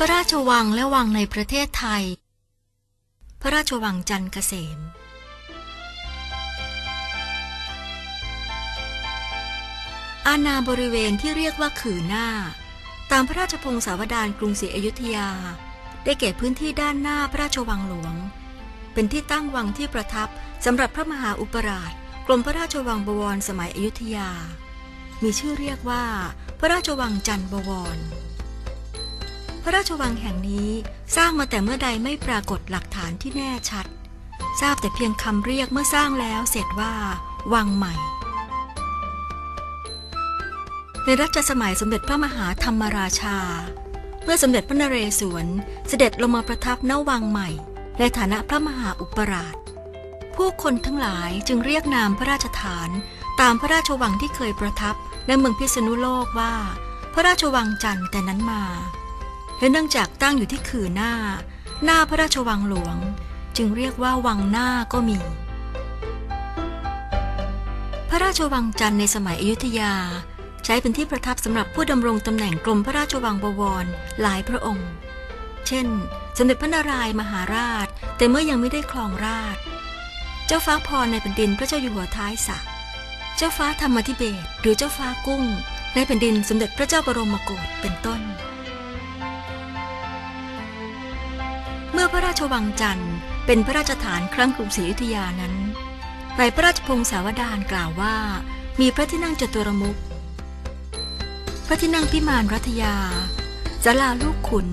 พระราชวังและวังในประเทศไทย พระราชวังจันทร์เกษม อาณาบริเวณที่เรียกว่าขือหน้า ตามพระราชพงศาวดารกรุงศรีอยุธยา ได้แก่พื้นที่ด้านหน้าพระราชวังหลวง เป็นที่ตั้งวังที่ประทับสำหรับพระมหาอุปราชกรมพระราชวังบวรสมัยอยุธยา มีชื่อเรียกว่า พระราชวังจันทร์บวร ระราชวังแห่งนี้สร้างมาแต่เมื่อใดไม่ปรากฏหลักฐานที่แน่ชัด ทราบแต่เพียงคำเรียกเมื่อสร้างแล้วเสร็จว่า วังใหม่ ในรัชสมัยสมเด็จพระมหาธรรมราชา เมื่อสมเด็จพระนเรศวรเสด็จลงมาประทับณวังใหม่ ในฐานะพระมหาอุปราช ผู้คนทั้งหลายจึงเรียกนามพระราชฐาน ตามพระราชวังที่เคยประทับในเมืองพิษณุโลกว่า พระราชวังจันทร์แต่นั้นมา และเนื่องจากตั้งอยู่ที่ขื่อหน้า หน้าพระราชวังหลวง จึงเรียกว่าวังหน้าก็มี พระราชวังจันทร์ในสมัยอยุธยา ใช้เป็นที่ประทับสำหรับผู้ดำรงตำแหน่งกรมพระราชวังบวรหลายพระองค์ เช่น สมเด็จพระนารายมหาราช แต่เมื่อยังไม่ได้ครองราช เจ้าฟ้าพรในแผ่นดินพระเจ้าอยู่หัวท้ายสระเจ้าฟ้าธรรมธิเบศหรือเจ้าฟ้ากุ้งในแผ่นดินสมเด็จพระเจ้าบรมโกศเป็นต้น ชวังจันทร์เป็นพระราชฐานครั้งกรุงศรีอยุธยานั้นในพระราชพงศาวดารกล่าวว่า มีพระที่นั่งจตุรมุข พระที่นั่งพิมานรัตยาศาลาลูกขุน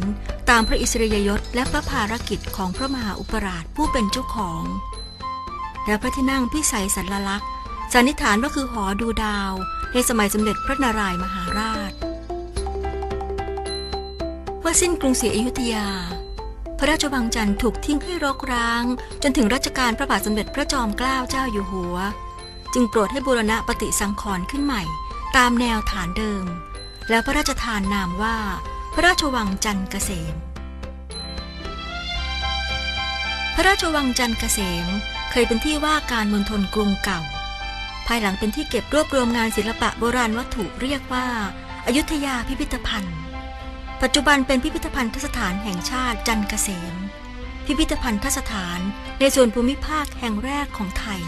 ตามพระอิสริยยศและพระภารกิจของพระมหาอุปราชผู้เป็นเจ้าของ และพระที่นั่งพิสัยสันลักษณ์สันนิษฐานว่าคือหอดูดาว ในสมัยสมเด็จพระนารายมหาราชเมื่อสิ้นกรุงศรีอยุธยา ระราชวังจันทร์ถูกทิ้งให้รกร้าง จนถึงรัชกาลพระบาทสมเด็จพระจอมเกล้าเจ้าอยู่หัว จึงโปรดให้บูรณะปฏิสังขรณ์ขึ้นใหม่ ตามแนวฐานเดิม แล้วพระราชทานนามว่า พระราชวังจันทร์เกษม พระราชวังจันทร์เกษมเคยเป็นที่ว่าการมณฑลกรุงเก่า ภายหลังเป็นที่เก็บรวบรวมงานศิลปะโบราณวัตถุเรียกว่าอายุทยาพิพิธภัณฑ์ ปัจจุบันเป็นพิพิธภัณฑสถานแห่งชาติจันเกษม พิพิธภัณฑสถานในส่วนภูมิภาคแห่งแรกของไทย